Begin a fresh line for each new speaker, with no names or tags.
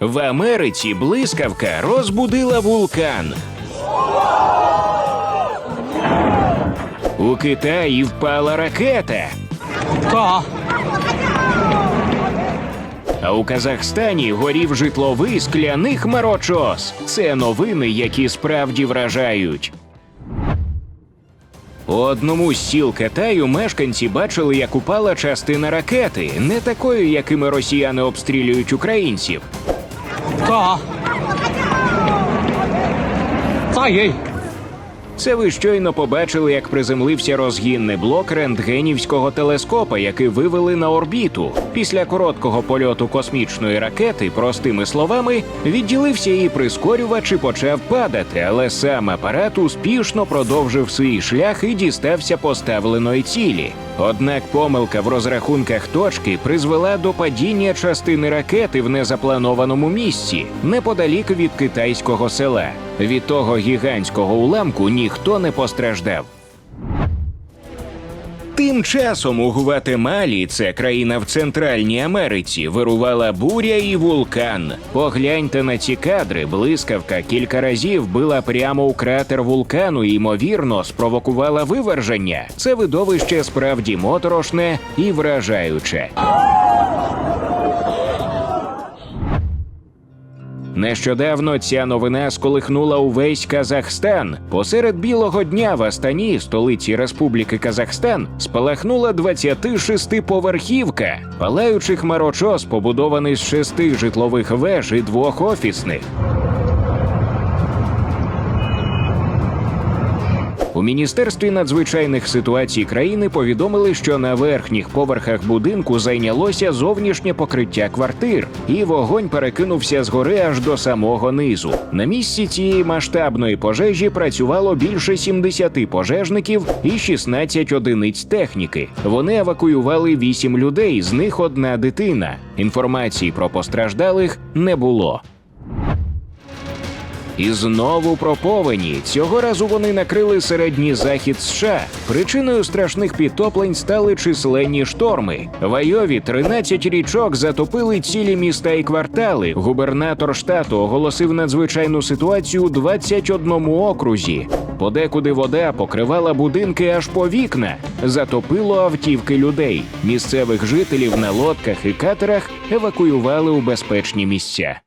В Америці блискавка розбудила вулкан. У Китаї впала ракета.
Та.
А у Казахстані горів житловий скляний хмарочос. Це новини, які справді вражають. У одному з сіл Китаю мешканці бачили, як упала частина ракети, не такої, якими росіяни обстрілюють українців.
Та.
Це ви щойно побачили, як приземлився розгінний блок рентгенівського телескопа, який вивели на орбіту. Після короткого польоту космічної ракети, простими словами, відділився її прискорювач і почав падати, але сам апарат успішно продовжив свій шлях і дістався поставленої цілі. Однак помилка в розрахунках точки призвела до падіння частини ракети в незапланованому місці неподалік від китайського села. Від того гігантського уламку ніхто не постраждав. Тим часом у Гватемалі, це країна в Центральній Америці, вирувала буря і вулкан. Погляньте на ці кадри. Блискавка кілька разів била прямо у кратер вулкану і, ймовірно, спровокувала виверження. Це видовище справді моторошне і вражаюче. Нещодавно ця новина сколихнула увесь Казахстан. Посеред білого дня в Астані, столиці Республіки Казахстан, спалахнула 26-поверхівка. Палаючий хмарочос побудований з шести житлових веж і двох офісних. У міністерстві надзвичайних ситуацій країни повідомили, що на верхніх поверхах будинку зайнялося зовнішнє покриття квартир, і вогонь перекинувся з гори аж до самого низу. На місці цієї масштабної пожежі працювало більше 70 пожежників і 16 одиниць техніки. Вони евакуювали 8 людей, з них одна дитина. Інформації про постраждалих не було. І знову про повені. Цього разу вони накрили середній захід США. Причиною страшних підтоплень стали численні шторми. В Айові 13 річок затопили цілі міста і квартали. Губернатор штату оголосив надзвичайну ситуацію у 21 окрузі. Подекуди вода покривала будинки аж по вікна, затопило автівки людей. Місцевих жителів на лодках і катерах евакуювали у безпечні місця.